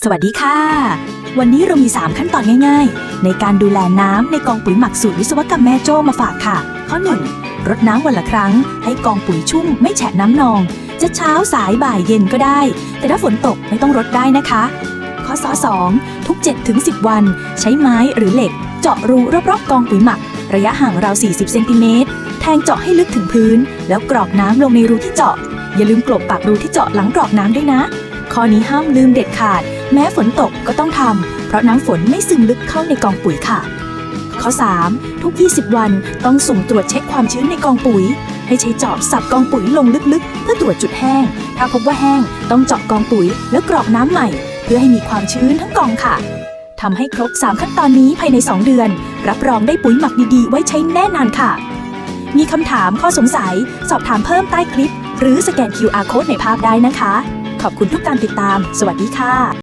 สวัสดีค่ะ วันนี้เรามี 3 ขั้นตอนง่ายๆ ในการดูแลน้ำในกองปุ๋ยหมักสูตรวิศวกรรมแม่โจ้มาฝากค่ะ ข้อ 1. รดน้ำวันละครั้ง ให้กองปุ๋ยชุ่มไม่แฉะน้ำนอง จะเช้าสายบ่ายเย็นก็ได้ แต่ถ้าฝนตกไม่ต้องรดได้นะคะ ข้อส 2. ทุก 7-10 วัน ใช้ไม้หรือเหล็ก เจาะรูรอบๆกองปุ๋ยหมัก ระยะห่างราว 40 เซนติเมตร แทงเจาะให้ลึกถึงพื้น แล้วกรอกน้ำลงในรูที่เจาะ อย่าลืมกลบปากรูที่เจาะหลังกรอกน้ำด้วยนะข้อนี้ห้ามลืมเด็ดขาด แม้ฝนตกก็ต้องทำ เพราะน้ำฝนไม่ซึมลึกเข้าในกองปุ๋ยค่ะ ข้อ 3. ทุก 20 วันต้องสุ่มตรวจเช็คความชื้นในกองปุ๋ย ให้ใช้จอบสับกองปุ๋ยลงลึกๆ เพื่อตรวจจุดแห้ง ถ้าพบว่าแห้งต้องเจาะกองปุ๋ยแล้วกรอกน้ำใหม่ เพื่อให้มีความชื้นทั้งกองค่ะทำให้ครบ 3 ขั้นตอนนี้ภายใน 2 เดือน รับรองได้ปุ๋ยหมักดีๆ ไว้ใช้แน่นอนค่ะ มีคำถามข้อสงสัย สอบถามเพิ่มใต้คลิป หรือสแกน QR code ในภาพได้นะคะ ขอบคุณทุกการติดตาม สวัสดีค่ะ